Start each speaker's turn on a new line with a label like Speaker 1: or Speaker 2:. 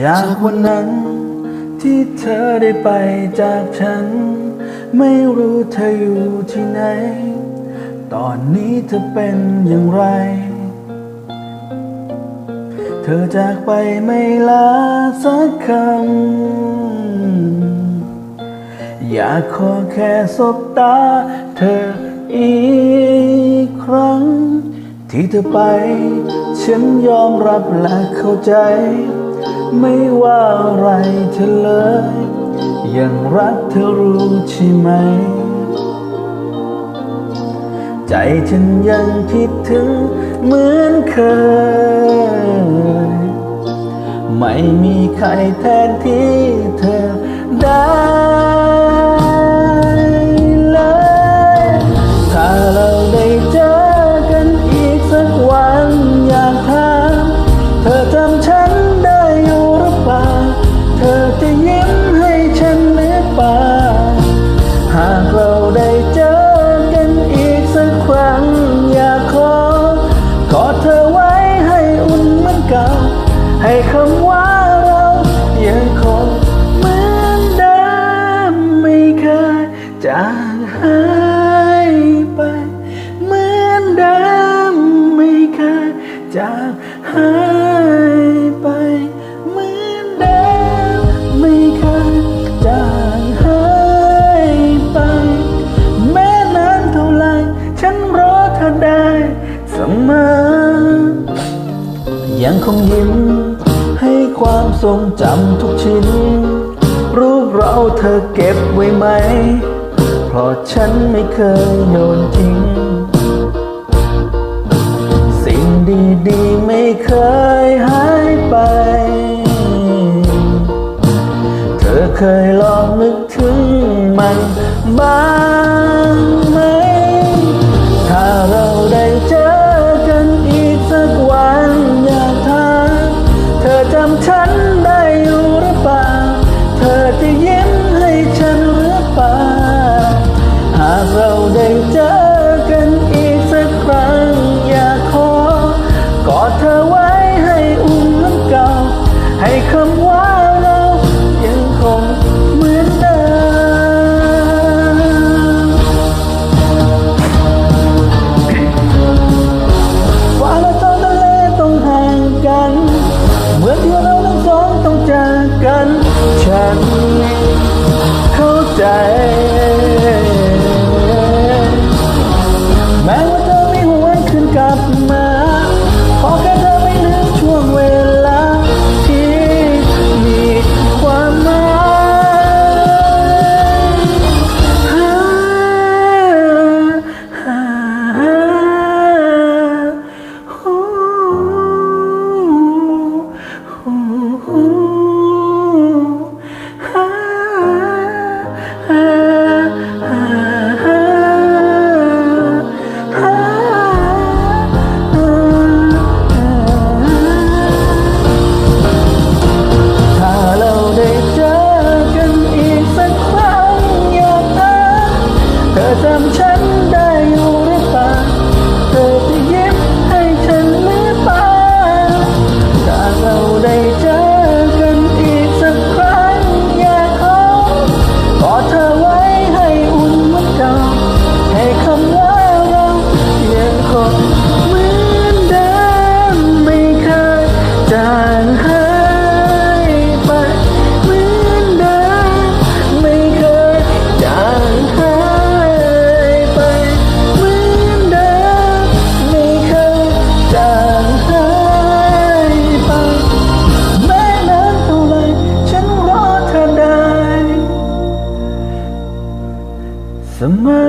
Speaker 1: จากวันนั้นที่เธอได้ไปจากฉัน ไม่รู้เธออยู่ที่ไหน ตอนนี้เธอเป็นอย่างไร เธอจากไปไม่ลาสักคำอยากขอแค่สบตา เธออีกครั้ง ที่เธอไป ฉันยอมรับและเข้าใจ ไม่ว่าอะไรเธอเลย ยังรักเธอรู้ใช่ไหม ใจฉันยังคิดถึงเหมือนเคย ไม่มีใครแทนที่เธอได้ ให้คำว่าเรายังคงเหมือนเดิมไม่เคยจางหายไป เหมือนเดิมไม่เคยจางหายไป เหมือนเดิมไม่เคยจางหายไป แม้นานเท่าไรฉันรอเธอได้เสมอยังคงยิ้ม ความทรงจำทุกชิ้น รูปเราเธอเก็บไว้ไหม เพราะฉันไม่เคยโยนทิ้ง สิ่งดีๆไม่เคยหายไป เธอเคยลองนึกถึงมันบ้าง 诶 Some.